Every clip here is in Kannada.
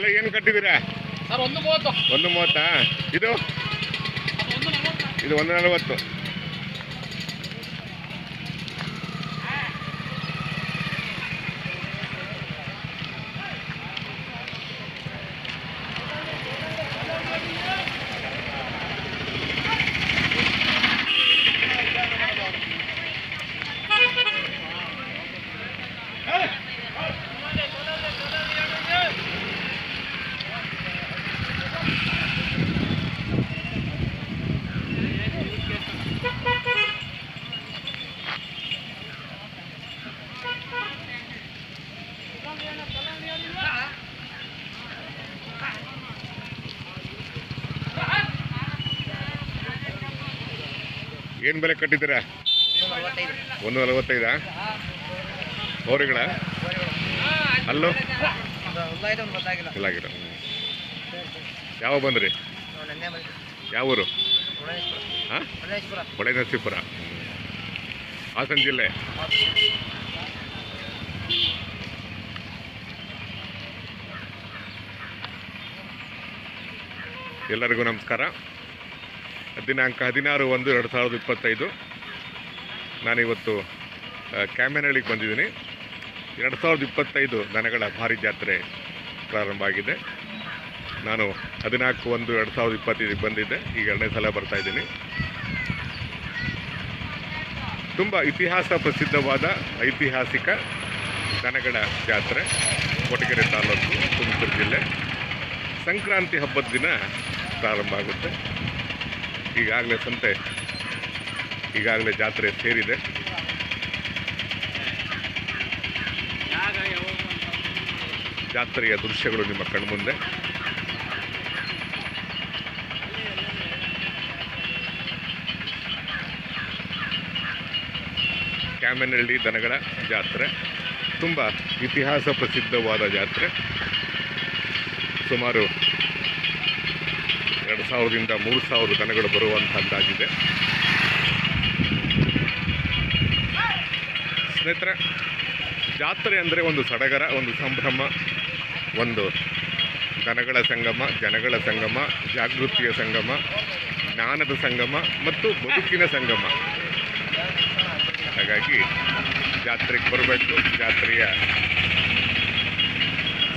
ಬೆಲೆ ಏನು ಕಟ್ಟಿದ್ದೀರಾ? ಒಂದು ಮೂವತ್ತು. ಇದು? ಇದು ಒಂದು ನಲವತ್ತು. ಏನು ಬೆಲೆ ಕಟ್ಟಿದ್ದೀರಾ? ಒಂದು ನಲವತ್ತೈದಾ ಹೋರಿಗಳ? ಅಲ್ಲೋ ಇಲ್ಲ ಆಗಿಲ್ಲ ಯಾವ ಬಂದ್ರಿ? ಯಾವ ಊರು? ಹಾಂ? ನರಸೀಪುರ ಹಾಸನ ಜಿಲ್ಲೆ? ಎಲ್ಲರಿಗೂ ನಮಸ್ಕಾರ. ದಿನಾಂಕ ಹದಿನಾರು ಒಂದು ಎರಡು ಸಾವಿರದ ಇಪ್ಪತ್ತೈದು. ನಾನಿವತ್ತು ಕ್ಯಾಮೆನಹಳ್ಳಿಗೆ ಬಂದಿದ್ದೀನಿ. ಎರಡು ಸಾವಿರದ ಇಪ್ಪತ್ತೈದು ದನಗಳ ಭಾರಿ ಜಾತ್ರೆ ಪ್ರಾರಂಭ ಆಗಿದೆ. ನಾನು ಹದಿನಾಲ್ಕು ಒಂದು ಎರಡು ಸಾವಿರದ ಇಪ್ಪತ್ತೈದಕ್ಕೆ ಬಂದಿದ್ದೆ. ಈಗ ಎರಡನೇ ಸಲ ಬರ್ತಾ ಇದ್ದೀನಿ. ತುಂಬ ಇತಿಹಾಸ ಪ್ರಸಿದ್ಧವಾದ ಐತಿಹಾಸಿಕ ದನಗಳ ಜಾತ್ರೆ ಕೊಟಗೆರೆ ತಾಲೂಕು, ತುಮಕೂರು ಜಿಲ್ಲೆ. ಸಂಕ್ರಾಂತಿ ಹಬ್ಬದ ದಿನ ಪ್ರಾರಂಭ ಆಗುತ್ತೆ. ಈಗಾಗಲೇ ಸಂತೆ, ಈಗಾಗಲೇ ಜಾತ್ರೆ ಸೇರಿದೆ. ಜಾತ್ರೆಯ ದೃಶ್ಯಗಳು ನಿಮ್ಮ ಕಣ್ಮುಂದೆ. ಕ್ಯಾಮನಹಳ್ಳಿ ದನಗಳ ಜಾತ್ರೆ. ತುಂಬ ಇತಿಹಾಸ ಪ್ರಸಿದ್ಧವಾದ ಜಾತ್ರೆ. ಸುಮಾರು ಎರಡು ಸಾವಿರದಿಂದ ಮೂರು ಸಾವಿರ ದನಗಳು ಬರುವಂಥ ಅಂದಾಜಿದೆ ಸ್ನೇಹಿತರೆ, ಜಾತ್ರೆ ಅಂದರೆ ಒಂದು ಸಡಗರ, ಒಂದು ಸಂಭ್ರಮ, ಒಂದು ದನಗಳ ಸಂಗಮ, ಜನಗಳ ಸಂಗಮ, ಜಾಗೃತಿಯ ಸಂಗಮ, ಜ್ಞಾನದ ಸಂಗಮ ಮತ್ತು ಬದುಕಿನ ಸಂಗಮ. ಹಾಗಾಗಿ ಜಾತ್ರೆಗೆ ಬರಬೇಕು, ಜಾತ್ರೆಯ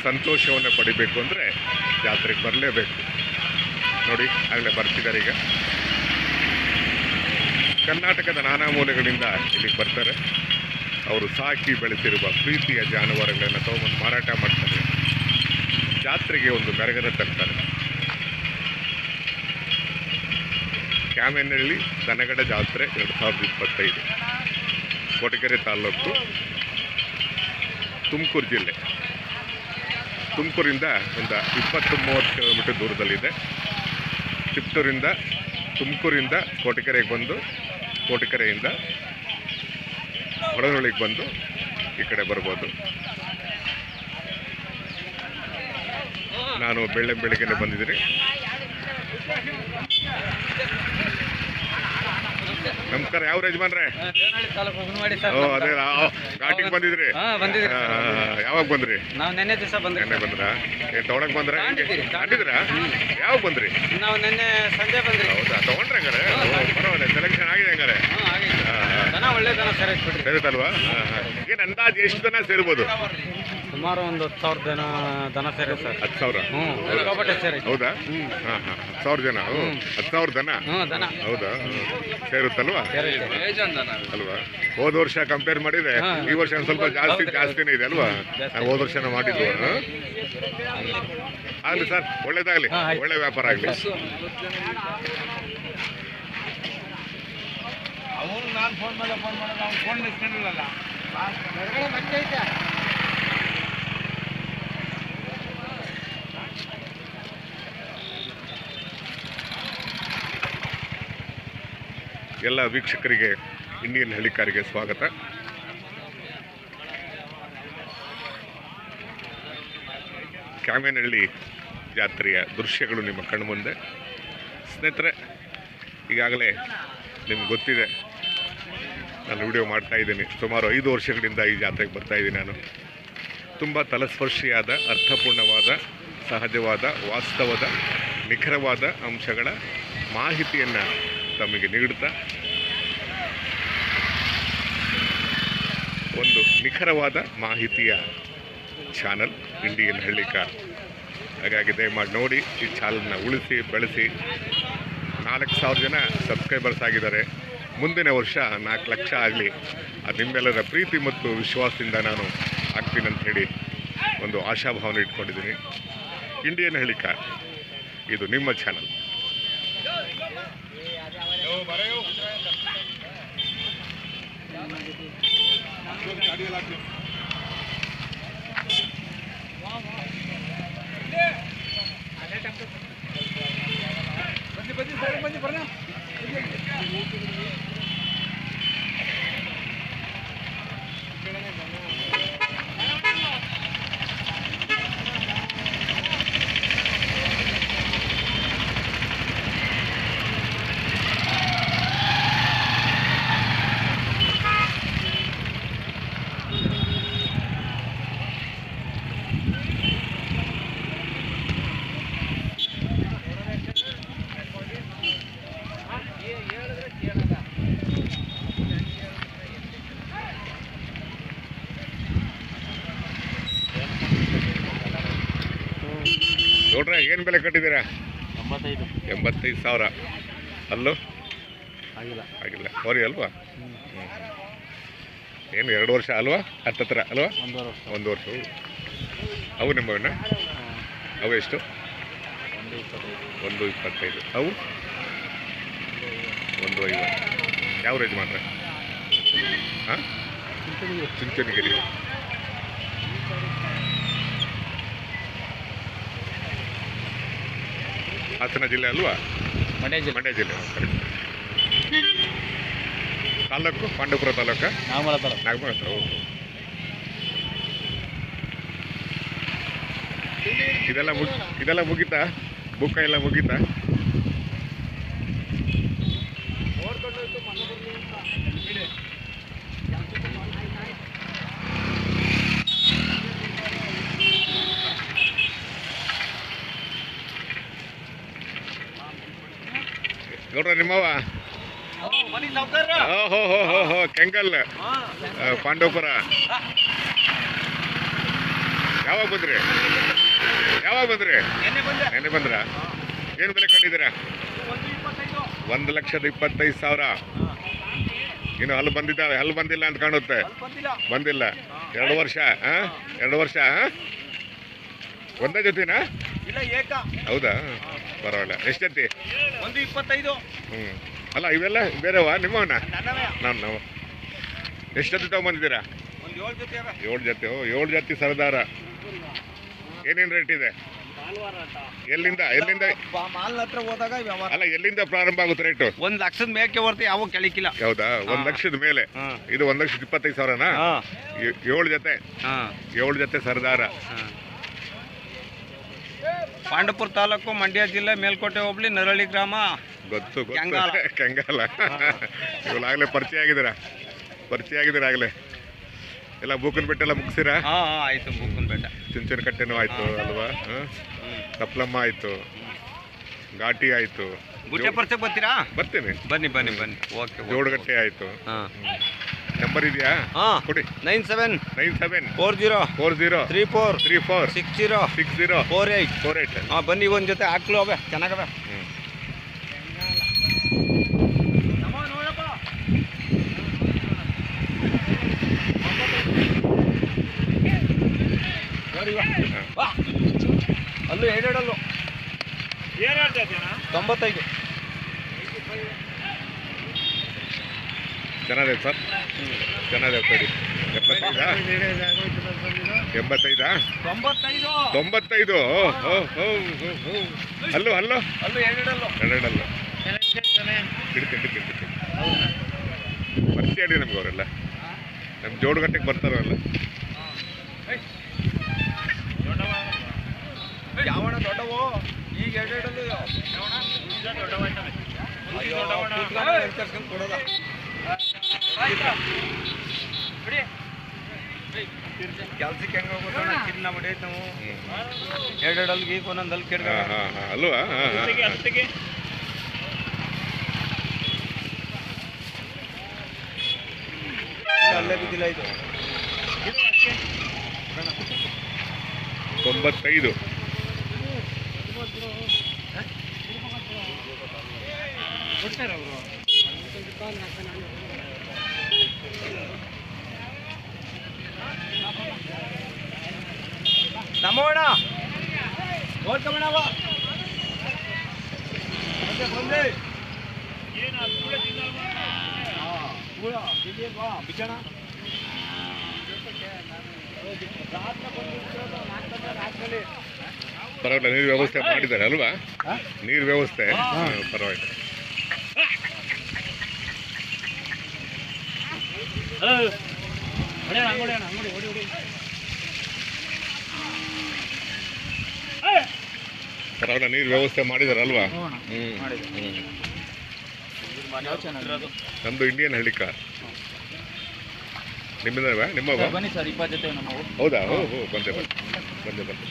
ಸಂತೋಷವನ್ನು ಪಡಿಬೇಕು ಅಂದರೆ ಜಾತ್ರೆಗೆ ಬರಲೇಬೇಕು. ನೋಡಿ, ಆಗಲೇ ಬರ್ತಿದ್ದಾರೆ ಈಗ. ಕರ್ನಾಟಕದ ನಾನಾ ಮೂಲೆಗಳಿಂದ ಇಲ್ಲಿಗೆ ಬರ್ತಾರೆ. ಅವರು ಸಾಕಿ ಬೆಳೆಸಿರುವ ಪ್ರೀತಿಯ ಜಾನುವಾರುಗಳನ್ನು ತಗೊಂಡು ಮಾರಾಟ ಮಾಡ್ತಾರೆ. ಜಾತ್ರೆಗೆ ಒಂದು ಮೆರಗನ್ನು ತರ್ತಾರೆ. ಕ್ಯಾಮೆನಹಳ್ಳಿ ದನಗಡ ಜಾತ್ರೆ ಎರಡು ಸಾವಿರದ ಇಪ್ಪತ್ತೈದು. ಕೊಟಗೆರೆ ತಾಲೂಕು, ತುಮಕೂರು ಜಿಲ್ಲೆ. ತುಮಕೂರಿಂದ ಒಂದು ಇಪ್ಪತ್ತು ಮೂವತ್ತು ಕಿಲೋಮೀಟರ್ ದೂರದಲ್ಲಿದೆ. ಚಿತ್ತೂರಿಂದ ತುಮಕೂರಿಂದ ಕೋಟಿಕೆರೆಗೆ ಬಂದು ಕೋಟಿಕೆರೆಯಿಂದ ಹೊಳನೊಳಿಗೆ ಬಂದು ಈ ಕಡೆ ಬರ್ಬೋದು. ನಾನು ಬೆಳ್ಳೆ ಬೆಳಿಗ್ಗೆನೆ ಬಂದಿದ್ದೀನಿ. ನಮಸ್ಕಾರ ಯಾವ ಯಜಮಾನ್ರೆ? ಓ ಅದೇ ಘಾಟಿಗೆ ಬಂದಿದ್ರಿ? ಯಾವಾಗ ಬಂದ್ರಿ? ನಾವು ನೆನ್ನೆ ದಿವಸ ಬಂದ್ರಿ ನೆನ್ನೆ ಬಂದ್ರ? ಏನ್ ತಗೊಳಕ್ ಬಂದ್ರ ಯಾವಾಗ ಬಂದ್ರಿ? ನಾವು ನಿನ್ನೆ ಸಂಜೆ ಬಂದ್ರಿ ಹೌದಾ? ತಗೊಂಡ್ರೆ ಹಂಗಾರೆ? ಪರವಾಗಿಲ್ಲ ಸೆಲೆಕ್ಷನ್ ಆಗಿದೆ ಹಂಗಾರೆ. ಒಳ್ಳೆ ದನ ಸೇರೈತೆ ಬಿಡ್ರಿ ಏನ್ ಏನು ಅಂದಾಜು ಎಷ್ಟು ದನ ಸೇರ್ಬೋದು? ಸುಮಾರು ಒಂದು ಹತ್ತು ಸಾವಿರ ಜನ ದನ ಸೇರಿ ಸರ್. ಹತ್ತು ಸಾವಿರ? ಹ್ಞೂ ಸಿಕ್ಕಾಪಟ್ಟೆ ಸೇರೈತೆ ಹೌದಾ? ಹ್ಞೂ ಹಾಂ ಹಾಂ ಹತ್ತು ಸಾವಿರ ಜನ? ಹ್ಞೂ ಹತ್ತು ಸಾವಿರ ದನ? ಹ್ಞೂ ದನ. ಹೌದಾ. ಸೇರುತ್ತಲ್ವಾ? ಸೇರೈತೆ ಅಲ್ವಾ? ಹೋದ ವರ್ಷ ಕಂಪೇರ್ ಮಾಡಿದ್ರೆ ಈ ವರ್ಷ ಒಂದ್ ಸ್ವಲ್ಪ ಜಾಸ್ತಿ. ಜಾಸ್ತಿನೇ ಇದೆ ಅಲ್ವಾ? ಹೋದ ವರ್ಷ ಮಾಡಿದ್ವು ಆಗಲಿ ಸರ್ ಒಳ್ಳೇದಾಗ್ಲಿ. ಒಳ್ಳೆ ವ್ಯಾಪಾರ ಆಗ್ಲಿ. ಅವನು ನಾನು ಫೋನ್ ಮೇಲೆ ಫೋನ್ ಮಾಡೋದು ಅವ್ನು ಫೋನ್ ಇಸ್ಕೊಂಡಿಲ್ಲಲ್ಲ ಎಲ್ಲ ವೀಕ್ಷಕರಿಗೆ ಇಂಡಿಯನ್ ಹಳ್ಳಿಕಾರಿಗೆ ಸ್ವಾಗತ. ಕ್ಯಾಮೇನಹಳ್ಳಿ ಜಾತ್ರೆಯ ದೃಶ್ಯಗಳು ನಿಮ್ಮ ಕಣ್ಮುಂದೆ. ಸ್ನೇಹಿತರೆ, ಈಗಾಗಲೇ ನಿಮ್ಗೆ ಗೊತ್ತಿದೆ, ನಾನು ವಿಡಿಯೋ ಮಾಡ್ತಾ ಇದ್ದೀನಿ. ಸುಮಾರು ಐದು ವರ್ಷಗಳಿಂದ ಈ ಜಾತ್ರೆಗೆ ಬರ್ತಾ ಇದ್ದೀನಿ ನಾನು. ತುಂಬ ತಲಸ್ಪರ್ಶಿಯಾದ, ಅರ್ಥಪೂರ್ಣವಾದ, ಸಹಜವಾದ, ವಾಸ್ತವದ, ನಿಖರವಾದ ಅಂಶಗಳ ಮಾಹಿತಿಯನ್ನು ತಮಗೆ ನೀಡುತ್ತಾ? ಒಂದು ನಿಖರವಾದ ಮಾಹಿತಿಯ ಚಾನಲ್ ಇಂಡಿಯನ್ ಹಳ್ಳಿಕಾರ್ ಹಾಗಾಗಿ ದಯಮಾಡಿ ನೋಡಿ, ಈ ಚಾನಲ್ನ ಉಳಿಸಿ, ಬೆಳೆಸಿ. ನಾಲ್ಕು ಸಾವಿರ ಜನ ಸಬ್ಸ್ಕ್ರೈಬರ್ಸ್ ಆಗಿದ್ದಾರೆ. ಮುಂದಿನ ವರ್ಷ ನಾಲ್ಕು ಲಕ್ಷ ಆಗಲಿ. ಅದು ನಿಮ್ಮೆಲ್ಲರ ಪ್ರೀತಿ ಮತ್ತು ವಿಶ್ವಾಸದಿಂದ ನಾನು ಆಗ್ತೀನಿ ಅಂತ ಹೇಳಿ ಒಂದು ಆಶಾಭಾವನೆ ಇಟ್ಕೊಂಡಿದ್ದೀನಿ. ಇಂಡಿಯನ್ ಹಳ್ಳಿಕಾರ್ ಇದು ನಿಮ್ಮ ಚಾನಲ್. बरे हो ನೋಡ್ರೆ ಏನು ಬೆಲೆ ಕಟ್ಟಿದ್ದೀರಾ? ಎಂಬತ್ತೈದು. ಎಂಬತ್ತೈದು ಸಾವಿರ. ಅಲ್ಲೂ? ಆಗಿಲ್ಲ. ಆಗಿಲ್ಲ. ಸರಿ ಅಲ್ವಾ? ಏನು ಎರಡು ವರ್ಷ ಅಲ್ವಾ? ಹತ್ತತ್ರ ಅಲ್ವಾ? ಒಂದು ವರ್ಷ. ಅವು ನಿಮ್ಮವನ್ನ ಅವು ಎಷ್ಟು? ಒಂದು ಇಪ್ಪತ್ತೈದು. ಅವು? ಒಂದು ಐವತ್ತು. ಯಾವ ರೇಜ್ ಮಾತ್ರ? ಹಾಂ? ಚುಂಚನಗಿರಿ. ಹಾಸನ ಜಿಲ್ಲೆ ಅಲ್ವಾ? ಮಂಡ್ಯ ಜಿಲ್ಲೆ. ಮಂಡ್ಯ ಜಿಲ್ಲೆ. ತಾಲೂಕು? ಪಾಂಡವಪುರ ತಾಲೂಕು? ನಾಗಮಲ ತಾಲೂಕು. ನಾಗಮಲ ಓಕೆ. ಇದೆಲ್ಲ ಮುಗಿ ಇದೆಲ್ಲ ಮುಗೀತಾ? ಬುಕ್ಕ ಎಲ್ಲ ಮುಗೀತಾ? ನೋಡ್ರ ನಿಮ್ಮವ ಹೋ ಹೋ ಹೋ ಕೆಂಗಲ್. ಪಾಂಡವಪುರ. ಯಾವಾಗ ಬಂದ್ರಿ? ಯಾವಾಗ ಬಂದ್ರಿ? ನೆನೆ ಬಂದ್ರ? ಏನು ಬೆಲೆ ಕಟ್ಟಿದಿರ ಒಂದು ಲಕ್ಷದ ಇಪ್ಪತ್ತೈದು ಸಾವಿರ. ಇನ್ನು ಹಲ್ಲು ಬಂದಿದ್ದಾವೆ. ಅಲ್ಲಿ ಬಂದಿಲ್ಲ ಅಂತ ಕಾಣುತ್ತೆ. ಬಂದಿಲ್ಲ. ಎರಡು ವರ್ಷ? ಎರಡು ವರ್ಷ? ಒಂದೇ ಜೊತೆನಾ? ಇಲ್ಲ ಏಕ. ಹೌದಾ? ಪರವಾಗಿಲ್ಲ. ಎಷ್ಟು ಜೊತೆ ಒಂದು ಇಪ್ಪತ್ತೈದು. ಹ್ಞೂ ಅಲ್ಲ ಇವೆಲ್ಲ ಬೇರೆವಾ? ನಿಮ್ಮವನ? ನಾನು ನಾವು ಎಷ್ಟು ಜೊತೆ ತಗೊಂಬಂದಿದ್ದೀರಾ? ಒಂದು ಏಳು ಜೊತೆ ಏಳು ಜೊತೆ ಓ ಏಳು ಜಾತಿ ಸರದಾರ. ಏನೇನು ರೇಟ್ ಇದೆ? ಎಲ್ಲಿಂದ ಎಲ್ಲಿಂದ? ಮಾಲ್ ಹತ್ರ ಹೋದಾಗ ಅಲ್ಲ ಎಲ್ಲಿಂದ ಪ್ರಾರಂಭ ಆಗುತ್ತೆ ರೇಟು ಒಂದ್ ಲಕ್ಷದ ಮೇಕೆ ಹೊರತು ಯಾವ ಕೆಳಕಿಲ್ಲ ಹೌದಾ? ಒಂದ್ ಲಕ್ಷದ ಮೇಲೆ. ಇದು ಒಂದ್ ಲಕ್ಷದ ಇಪ್ಪತ್ತೈದು ಸಾವಿರನಾ? ಏಳು ಜೊತೆ? ಏಳು ಜೊತೆ ಸರ್ದಾರ. ಪಾಂಡಪುರ ತಾಲೂಕು ಮಂಡ್ಯ ಜಿಲ್ಲೆ ಮೇಲ್ಕೋಟೆ ಹೋಬಳಿ ನರಳಿ ಗ್ರಾಮ. ಗೊತ್ತು ಕೆಂಗಾಲ. ಇವಾಗಲೇ ಪರಿಚಯ ಆಗಿದ್ದೀರಾ? ಪರಿಚಯ ಆಗಿದ್ದೀರಾ ಆಗಲೇ? ಎಲ್ಲ ಬೂಕನ್ ಬೆಟ್ಟೆಲ್ಲ ಮುಗಿಸಿರಾ? ಹಾ ಹಾ ಆಯ್ತು ಬುಕ್ಕನ್ ಬೆಟ್ಟ. ಚುಂಚನ ಕಟ್ಟೆನೂ ಆಯ್ತು ಅಲ್ವಾ? ಹ? ಕಪ್ಲಮ್ಮ ಆಯ್ತು. ಘಾಟಿ ಆಯ್ತು. ಬರ್ತೀರಾ? ಬರ್ತೀನಿ. ಬನ್ನಿ ಬನ್ನಿ ಬನ್ನಿ. ಓಕೆ ಜೋಡಗಟ್ಟೆ ಆಯ್ತು. ಹಾ. ನಂಬರ್ ಇದೆಯಾ? ಹಾ. ಕೊಡಿ. Nine seven nine seven four zero four zero three four three four six zero six zero four eight four eight ಹಾ ಬನ್ನಿ ಒಂದ್ ಜೊತೆ ಹಾಕ್ಲು ಅವೆ. ಚೆನ್ನಾಗವೆ. ಅಲ್ಲೂ ಎರಡೆರಡಲ್ಲು. ತೊಂಬತ್ತೈದು. ಚೆನ್ನಾಗಿದೆ ಸರ್. ಚೆನ್ನಾಗಿದೆ ಸರಿ ಎಪ್ಪತ್ತೈದಾ? ಎಂಬತ್ತೈದಾ? ತೊಂಬತ್ತೈದು. ಅಲ್ಲೋ. ಅಲ್ಲೂ ಅಲ್ಲೂ? ಅಲ್ಲೂ ಎರಡೆರಡಲ್ಲು? ಎರಡಲ್ಲ ಹಿಡಿತೀನಿ ಹಿಡಿತೀನಿ ಪರಿಚಯ ಹೇಳಿ ನಮ್ಗೆ ಅವರೆಲ್ಲ. ನಮ್ಮ ಜೋಡುಗಟ್ಟೆಗೆ ಬರ್ತಾರಲ್ಲ. ಯಾವಣ್ಣ ದೊಡ್ಡವು? ಈಗ ಎರಡೆರಡಲ್ಲೂ ಎಲ್ಲಿ ಕರ್ಸ್ಕೊಂಡ್ ಕೊಡೋದ? ಕೆಲ್ಸಕ್ಕೆ ಹೆಂಗೆ ಹೋಗೋಣ ಚಿನ್ನ ಹೊಡೆಯೈತೆ ನಾವು ಒಂದೊಂದು ಅಲ್ಲಿ ಕೆಡ್ಗ ಅಲ್ವಾ? ಅಲ್ಲೇ ಬಿದ್ದಿಲ್ಲ ಇದು. ತೊಂಬತ್ತೈದು. ನಮ್ಮೋಣ ನೋಡ್ಕೊಂಬಣವ ಪರವಾಗಿಲ್ಲ ನೀರು ವ್ಯವಸ್ಥೆ ಮಾಡಿದ್ದಾರೆ ಅಲ್ವಾ? ನೀರು ವ್ಯವಸ್ಥೆ ಪರವಾಗಿಲ್ಲ. ಪರವಾಗಿಲ್ಲ ನೀರು ವ್ಯವಸ್ಥೆ ಮಾಡಿದಾರಲ್ವಾ? ನಮ್ದು ಇಂಡಿಯನ್ ಹಳ್ಳಿಕ ಕಾರ್ ನಿಮ್ಮ ಬನ್ನಿ ಸರ್ ಇಪ್ಪತ್ತು ಜೊತೆ ನಮ್ಮವು ಹೌದಾ? ಹೋ ಹೋ ಬಂದೆ ಬಂದೆ. ಬಂದೆ ಬಂದೆ.